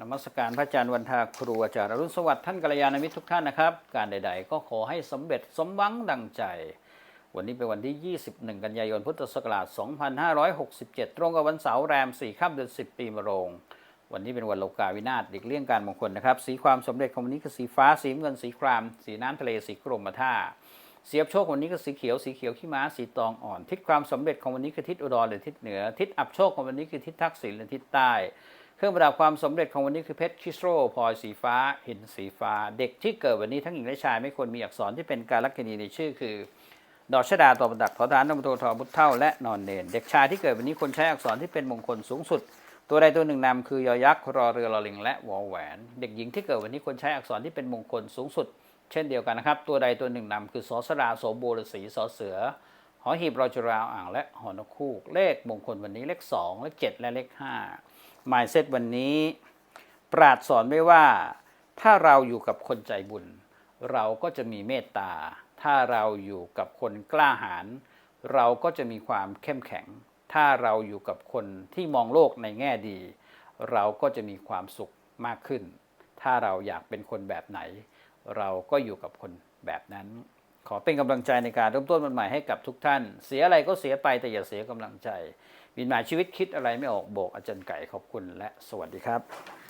นมัสการพระอาจารย์วันทาครูอาจารย์อรุณสวัสดิ์ท่านกัลยาณมิตรทุกท่านนะครับ การใด ๆ ก็ขอให้สำเร็จสมหวังดังใจ วันนี้เป็นวันที่ 21 กันยายนพุทธศักราช 2567 ตรงกับวันเสาร์แรม 4 ค่ำเดือน 10 ปีมะโรง วันนี้เป็นวันโลกาวินาศหลีกเลี่ยงการมงคลนะครับ สีความสำเร็จของวันนี้คือสีฟ้า สีเงิน สีคราม สีน้ำทะเล สีกรมท่า เสียบโชควันนี้ก็สีเขียว สีเขียวขี้ม้า สีตองอ่อน ทิศความสำเร็จของวันนี้คือทิศอุดรหรือทิศเหนือ ทิศอับโชคของวันนี้คือทิศทักษิณหรือทิศใต้ ครื่องประดับความสำเร็จของวันนี้คือเพชรคริสโตรพลอยสีฟ้าหินสีฟ้า เด็กที่เกิดวันนี้ทั้งหญิงและชายไม่ควรมีอักษรที่เป็นการลักษณีในชื่อคือ ดอกชดาตัวประดับทอทานนมโตทอบุตเท่าและนอนเนน เด็กชายที่เกิดวันนี้ควรใช้อักษรที่เป็นมงคลสูงสุด ตัวใดตัวหนึ่งนำคือยอยักษ์รอเรือลอลิง และวอแหวน เด็กหญิงที่เกิดวันนี้ควรใช้อักษรที่เป็นมงคลสูงสุด เช่นเดียวกันนะครับตัวใดตัวหนึ่งนำคือสอสราโสโบรสีสอเสือหอหีบรอจุราอ่างและหอนคูกเลขมงคลวันนี้เลข 2 เลข 7 และเลข 5 Mindset วันนี้ ปราดสอนไว้ว่าถ้าเราอยู่กับคนใจบุญ เราก็จะมีเมตตา ถ้าเราอยู่กับคนกล้าหาญเราก็จะมีความเข้มแข็ง ถ้าเราอยู่กับคนที่มองโลกในแง่ดี เราก็จะมีความสุขมากขึ้น ถ้าเราอยากเป็นคนแบบไหน เราก็อยู่กับคนแบบนั้น ขอเป็นกำลังใจในการเริ่มต้นวันใหม่ให้กับทุกท่าน เสียอะไรก็เสียไปแต่อย่าเสียกำลังใจบินหมายชีวิตคิดอะไรไม่ออกโบกอาจารย์ไก่ขอบคุณและสวัสดีครับ